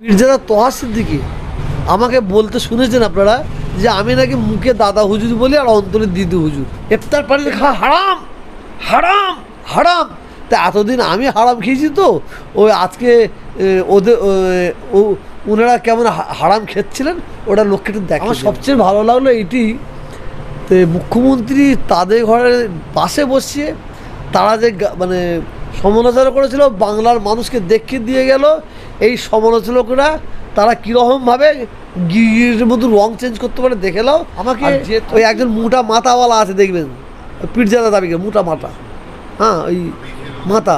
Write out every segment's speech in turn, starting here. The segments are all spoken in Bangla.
পীরজাদা তোহা সিদ্দিকি আমাকে বলতে শুনেছেন আপনারা যে আমি নাকি মুখে দাদা হুজুর বলি আর অন্তরে দিদি হুজুর। ইফতার পানি খাওয়া হারাম হারাম হারাম। তা এতদিন আমি হারাম খেয়েছি তো ওই আজকে ওদের ও ওনারা কেমন হারাম খেচ্ছিলেন ওটা লোককে দেখ আমার সবচেয়ে ভালো লাগল এটি তো মুখ্যমন্ত্রী তাদের ঘরের পাশে বসিয়ে তারা যে মানে সমালোচনা করেছিল বাংলার মানুষকে দেখিয়ে দিয়ে গেল এই সমালোচকরা তারা কীরকমভাবে গির মতো রং চেঞ্জ করতে পারে দেখে নাও। আমাকে ওই একজন মোটা মাথাওয়ালা আছে দেখবেন পিরজাদা দাবিকে মোটা মাথা হ্যাঁ ওই মাথা।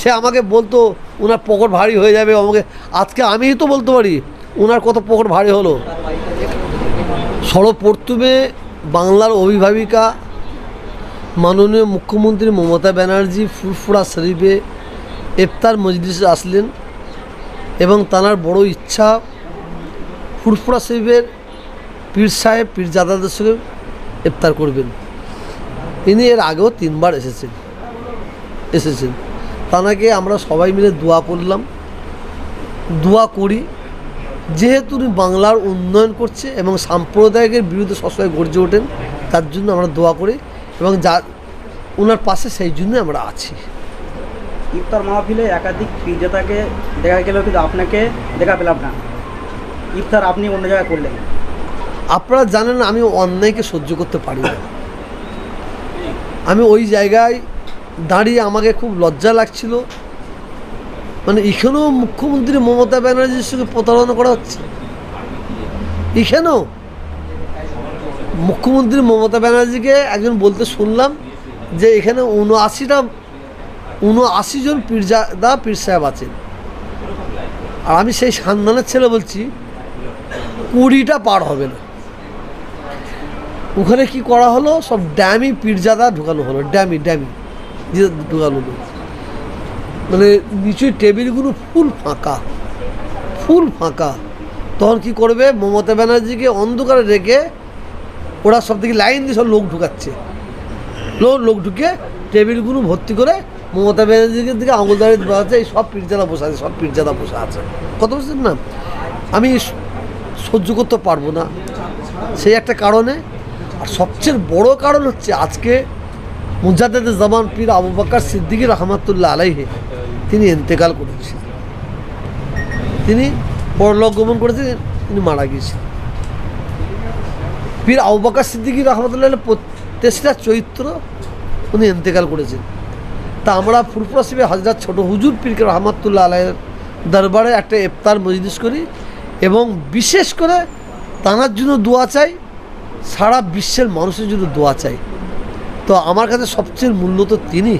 সে আমাকে বলতো ওনার পকেট ভারী হয়ে যাবে আমাকে আজকে আমিই তো বলতে পারি ওনার কত পকেট ভারী হলো? সর্বপ্রথমে বাংলার অভিভাবিকা মাননীয় মুখ্যমন্ত্রী মমতা ব্যানার্জি ফুরফুরা শরীফে ইফতার মজলিসে আসলেন। এবং তানার বড় ইচ্ছা ফুরফুরা শরীফের পীর সাহেব পীরজাদাদের সঙ্গে ইফতার করবেন। তিনি এর আগেও তিনবার এসেছেন। এসেছেন। তানাকে আমরা সবাই মিলে দোয়া করলাম। দোয়া করি, যেহেতু উনি বাংলার উন্নয়ন করছে এবং সাম্প্রদায়িকের বিরুদ্ধে সবসময় গর্জে ওঠেন, তার জন্য আমরা দোয়া করি এবং যা ওনার পাশে সেই জন্য আমরা আছি। ইফতার মাহফিলে একাধিক বিজেতাকে দেখা গেল কিন্তু আপনাকে দেখা পেলাম না। ইফতার আপনি অন্য জায়গায় করলেন। আপনারা জানেন আমি অন্যায়কে সহ্য করতে পারি না। আমি ওই জায়গায় দাঁড়িয়ে আমাকে খুব লজ্জা লাগছিল। মানে এখানেও মুখ্যমন্ত্রী মমতা ব্যানার্জির সঙ্গে প্রতারণা করা হচ্ছে। এখানেও মুখ্যমন্ত্রী মমতা ব্যানার্জিকে একজন বলতে শুনলাম যে এখানে উনআশিটা উনআশি জন পীরজাদা পীর সাহেব আছেন। আর আমি সেই সান্দানের ছেলে বলছি, কুড়িটা পার হবে না। ওখানে কি করা হলো? সব ড্যামি পীরজাদা ঢুকানো হলো, ড্যামি ড্যামি ঢুকানো হলো। মানে নিচের টেবিলগুলো ফুল ফাঁকা ফুল ফাঁকা। তখন কি করবে? মমতা ব্যানার্জিকে অন্ধকারে রেখে ওরা সব থেকে লাইন দিয়ে সব লোক ঢুকাচ্ছে। লোক ঢুকে টেবিলগুলো ভর্তি করে মমতা ব্যানার্জিকে দিকে আঙুল দাঁড়িয়ে আছে এই সব পীরজাদা বসে আছে, সব পীরজাদা বসে আছে। কত বলছেন না? আমি সহ্য করতে পারব না। সেই একটা কারণে, আর সবচেয়ে বড় কারণ হচ্ছে আজকে মুজাদ্দেদ জামান পীর আবু বাক্কার সিদ্দিকী রহমাতুল্লাহ আলাইহে, তিনি ইন্তেকাল করেছেন তিনি পরলোক গমন করেছেন তিনি মারা গিয়েছেন পীর আবু বাক্কার সিদ্দিকী রহমতুল্লাহ তেসরা চৈত্র উনি ইন্তেকাল করেছেন। তা আমরা ফুরফুরা হাজরাত ছোট হুজুর পীরকে রহমাতুল্লাহ আলাইয়ের দরবারে একটা ইফতার মজলিস করি এবং বিশেষ করে তানার জন্য দোয়া চাই সারা বিশ্বের মানুষের জন্য দোয়া চাই। তো আমার কাছে সবচেয়ে মূল্য তো তিনি।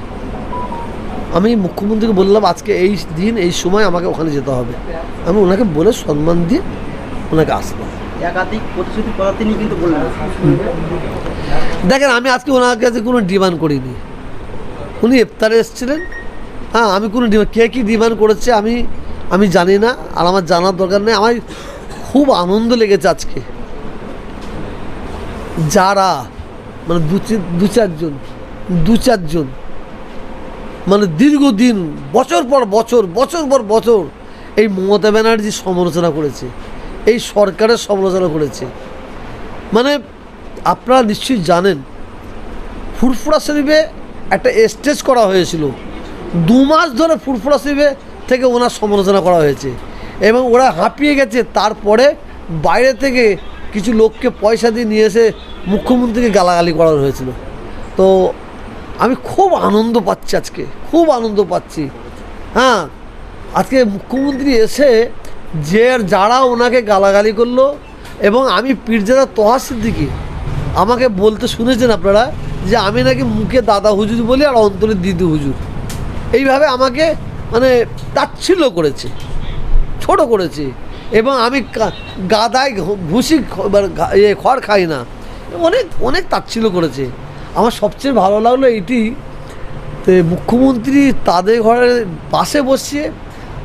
আমি মুখ্যমন্ত্রীকে বললাম আজকে এই দিন এই সময় আমাকে ওখানে যেতে হবে। আমি ওনাকে বলে সম্মান দিয়ে ওনাকে আসলাম। একাধিক প্রতিশ্রুতির কথা তিনি কিন্তু বললেন। দেখেন আমি আজকে ওনার কাছে কোনো ডিমান্ড করিনি। উনি ইফতারে এসেছিলেন। হ্যাঁ আমি কোনো কে কী ডিমান্ড করেছে আমি আমি জানি না, আর আমার জানার দরকার নেই। আমার খুব আনন্দ লেগেছে আজকে। যারা মানে দু চারজন দু চারজন মানে দীর্ঘদিন, বছর পর বছর বছর পর বছর এই মমতা ব্যানার্জি সমালোচনা করেছে, এই সরকারের সমালোচনা করেছে। মানে আপনারা নিশ্চয়ই জানেন, ফুরফুরা শরীফে একটা স্টেজ করা হয়েছিল। দু মাস ধরে ফুরফুরা শরীফে থেকে ওনার সমালোচনা করা হয়েছে এবং ওরা হাঁপিয়ে গেছে। তারপরে বাইরে থেকে কিছু লোককে পয়সা দিয়ে নিয়ে এসে মুখ্যমন্ত্রীকে গালাগালি করা হয়েছিল। তো আমি খুব আনন্দ পাচ্ছি আজকে, খুব আনন্দ পাচ্ছি। হ্যাঁ আজকে মুখ্যমন্ত্রী এসে যে যারা ওনাকে গালাগালি করল এবং আমি পীরজাদা তোহা সিদ্দিকি, আমাকে বলতে শুনেছেন আপনারা? যে আমি নাকি মুখে দাদা হুজুর বলি আর অন্তরে দিদি হুজুর। এইভাবে আমাকে মানে তাচ্ছিল্য করেছে, ছোট করেছে। এবং আমি গাদায় ঘা- ইয়ে খড় খাই না। অনেক অনেক তাচ্ছিল্য করেছে। আমার সবচেয়ে ভালো লাগল এইটি তো মুখ্যমন্ত্রী তাদের ঘরের পাশে বসিয়ে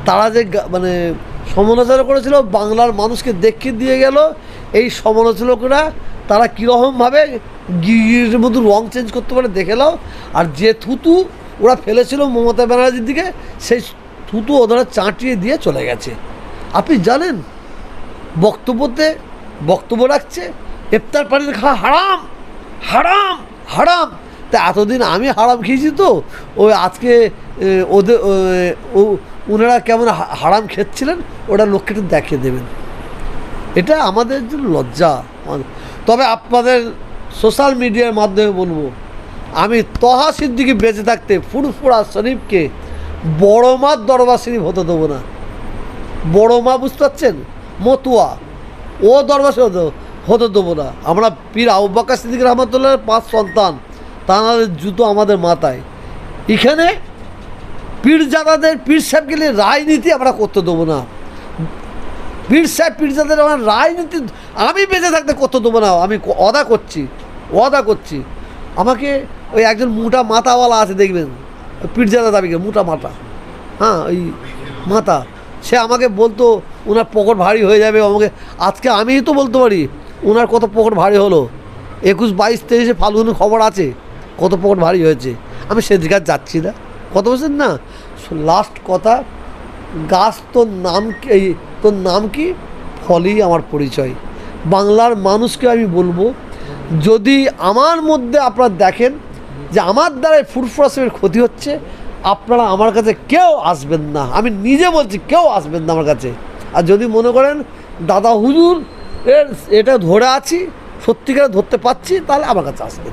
তারা যে মানে সমালোচনা করেছিল, বাংলার মানুষকে দেখিয়ে দিয়ে গেল। এই সমালোচকরা, তারা কীরকমভাবে গির মতো রং চেঞ্জ করতে পারে দেখে নাও। আর যে থুতু ওরা ফেলেছিল মমতা ব্যানার্জির দিকে, সেই থুতু ওদের চাঁটিয়ে দিয়ে চলে গেছে। আপনি জানেন, বক্তব্যতে বক্তব্য রাখছে, ইফতার পানির খাওয়া হারাম হারাম হারাম। তা এতদিন আমি হারাম খেয়েছি তো, ওই আজকে ওদের ও- ওনারা কেমন হারাম খেচ্ছিলেন? ওটা লোককে একটু দেখিয়ে দেবেন। এটা আমাদের জন্য লজ্জা। তবে আপনাদের সোশ্যাল মিডিয়ার মাধ্যমে বলব, আমি তহা সিদ্দিকি বেঁচে থাকতে ফুরফুরা শরীফকে বড় মার দরবার শরীফ হতে দেবো না। বড় মা বুঝতে পারছেন? মতুয়া। ও দরবার শরীফ হতে- দেবো না। আমরা পীর আউবাকা সিদ্দিক রহমতুল্লাহ পাঁচ সন্তান, তাদের জুতো আমাদের মাথায়। এখানে পীর পীরজাদাদের পীর সাহেবকে রাজনীতি আমরা করতে দেবো না। পীর সাহেব পীরজাদের আমার রাজনীতি, আমি বেঁচে থাকতে করতে দেবো না, আমি অদা করছি অদা করছি। আমাকে ওই একজন মোটা মাথাওয়ালা আছে, দেখবেন? পীরজাদা দাবিকে মোটা মাথা। হ্যাঁ ওই মাথা। সে আমাকে বলতো, ওনার পকেট ভারী হয়ে যাবে, আমাকে আজকে আমিই তো বলতে পারি, ওনার কত পকেট ভারী হলো? একুশ, বাইশ, তেইশে ফাল্গুনের খবর আছে, কত পকেট ভারী হয়েছে? আমি সেদিকে যাচ্ছি না। কত বলছেন না? লাস্ট কথা, গাছ তোর নাম এই তোর নাম কি? ফলই আমার পরিচয়। বাংলার মানুষকে আমি বলব, যদি আমার মধ্যে আপনারা দেখেন যে আমার দ্বারাই ফুরফুরাসের ক্ষতি হচ্ছে, আপনারা আমার কাছে কেউ আসবেন না। আমি নিজে বলছি, কেউ আসবেন না আমার কাছে। আর যদি মনে করেন, দাদা হুজুর, এর, এটা ধরে আছি, সত্যিকারে ধরতে পারছি, তাহলে আমার কাছে আসবেন।